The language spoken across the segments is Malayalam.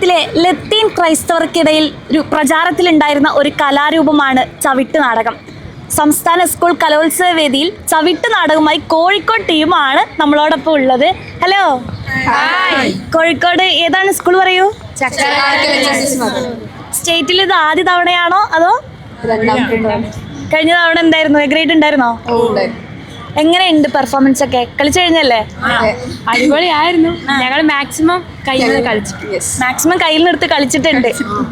കേരളത്തിലെ ലത്തീൻ ക്രൈസ്തവർക്കിടയിൽ ഒരു പ്രചാരത്തിലുണ്ടായിരുന്ന ഒരു കലാരൂപമാണ് ചവിട്ട് നാടകം. സംസ്ഥാന സ്കൂൾ കലോത്സവ വേദിയിൽ ചവിട്ട് നാടകവുമായി കോഴിക്കോട് ടീമാണ് നമ്മളോടൊപ്പം ഉള്ളത്. ഹലോ കോഴിക്കോട് ഏതാണ് സ്കൂൾ പറയൂ? സ്റ്റേറ്റിൽ ഇത് ആദ്യ തവണയാണോ അതോ? കഴിഞ്ഞ തവണ എന്തായിരുന്നു? ഗ്രേഡ് ഉണ്ടായിരുന്നോ. എങ്ങനെയുണ്ട് പെർഫോമൻസ് ഒക്കെ? കളിച്ചു കഴിഞ്ഞല്ലേ? അടിപൊളിയായിരുന്നു. ഞങ്ങൾ മാക്സിമം കയ്യിൽ നിന്ന് കളിച്ചു. മാക്സിമം കയ്യിൽ നിന്നെടുത്ത് കളിച്ചിട്ടുണ്ട്.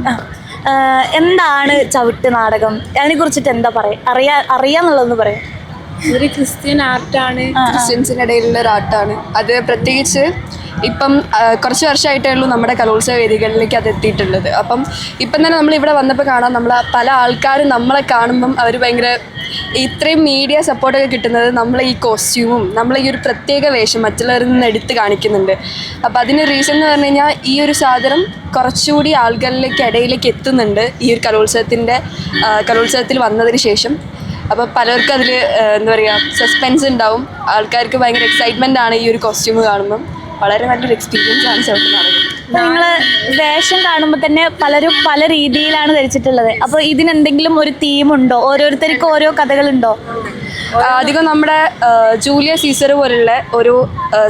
ആ. ആ, എന്താണ് ചവിട്ട് നാടകം? അതിനെ കുറിച്ചിട്ട് എന്താ പറയാ? അറിയാ അറിയാന്നുള്ളതെന്ന് പറയാം. ഒരു ക്രിസ്ത്യൻ ആർട്ടാണ്. ക്രിസ്ത്യൻസിനിടയിലുള്ള ഒരു ആർട്ടാണ്. അത് പ്രത്യേകിച്ച് ഇപ്പം കുറച്ച് വർഷമായിട്ടേ ഉള്ളൂ നമ്മുടെ കലോത്സവ വേദികളിലേക്ക് അത് എത്തിയിട്ടുള്ളത്. അപ്പം ഇപ്പം തന്നെ നമ്മൾ ഇവിടെ വന്നപ്പോൾ കാണാം നമ്മൾ പല ആൾക്കാരും നമ്മളെ കാണുമ്പം അവർ ഭയങ്കര ഇത്രയും മീഡിയ സപ്പോർട്ടൊക്കെ കിട്ടുന്നത് നമ്മൾ ഈ കോസ്റ്റ്യൂമും നമ്മൾ ഈ ഒരു പ്രത്യേക വേഷം മറ്റുള്ളവരിൽ നിന്ന് എടുത്ത് കാണിക്കുന്നുണ്ട്. അപ്പോൾ അതിന് റീസൺ എന്ന് പറഞ്ഞു കഴിഞ്ഞാൽ ഈ ഒരു സാധനം കുറച്ചുകൂടി ആളുകളിലേക്ക് ഇടയിലേക്ക് എത്തുന്നുണ്ട് ഈ ഒരു കലോത്സവത്തിന്റെ കലോത്സവത്തിൽ വന്നതിന് ശേഷം. അപ്പോൾ പലർക്കും അതിൽ എന്താ പറയുക സസ്പെൻസ് ഉണ്ടാവും. ആൾക്കാർക്ക് ഭയങ്കര എക്സൈറ്റ്മെന്റ് ആണ് ഈ ഒരു കോസ്റ്റ്യൂം കാണുമ്പം. വളരെ നല്ലൊരു എക്സ്പീരിയൻസ് ആണ് ചേട്ടൻ നിങ്ങൾ വേഷം കാണുമ്പോൾ തന്നെ പലരും പല രീതിയിലാണ് ധരിച്ചിട്ടുള്ളത്. അപ്പൊ ഇതിനെന്തെങ്കിലും ഒരു തീം ഉണ്ടോ? ഓരോരുത്തർക്കും ഓരോ കഥകളുണ്ടോ? അധികം നമ്മുടെ ജൂലിയ സീസർ പോലുള്ള ഒരു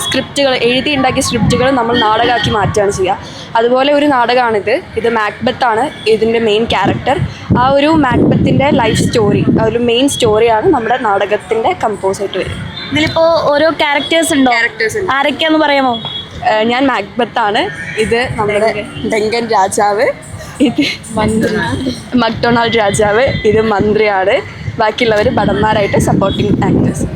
സ്ക്രിപ്റ്റുകൾ എഴുതി ഉണ്ടാക്കിയ സ്ക്രിപ്റ്റുകൾ നമ്മൾ നാടകമാക്കി മാറ്റുകയാണ് ചെയ്യുക. അതുപോലെ ഒരു നാടകമാണിത്. ഇത് മാക്ബത്ത് ആണ്. ഇതിന്റെ മെയിൻ ക്യാരക്ടർ ആ ഒരു മാക്ബത്തിന്റെ ലൈഫ് സ്റ്റോറി ആ ഒരു മെയിൻ സ്റ്റോറിയാണ് നമ്മുടെ നാടകത്തിന്റെ കമ്പോസ് ആയിട്ട് വരും ഇതിലിപ്പോ ഓരോ ക്യാരക്ടേഴ്സ് ഉണ്ടോ? ക്യാരക്ടേഴ്സ് ഉണ്ട്. ആരൊക്കെയാന്ന് പറയാമോ? ഞാൻ മാക്ബത്ത് ആണ്. ഇത് നമ്മുടെ ഡെങ്കൻ രാജാവ്. ഇത് മന്ത്രി മക്ഡൊണാൾഡ് രാജാവ്. ഇത് മന്ത്രിയാണ്. ബാക്കിയുള്ളവർ ഭടന്മാരായിട്ട് സപ്പോർട്ടിങ് ആക്ടേഴ്സ്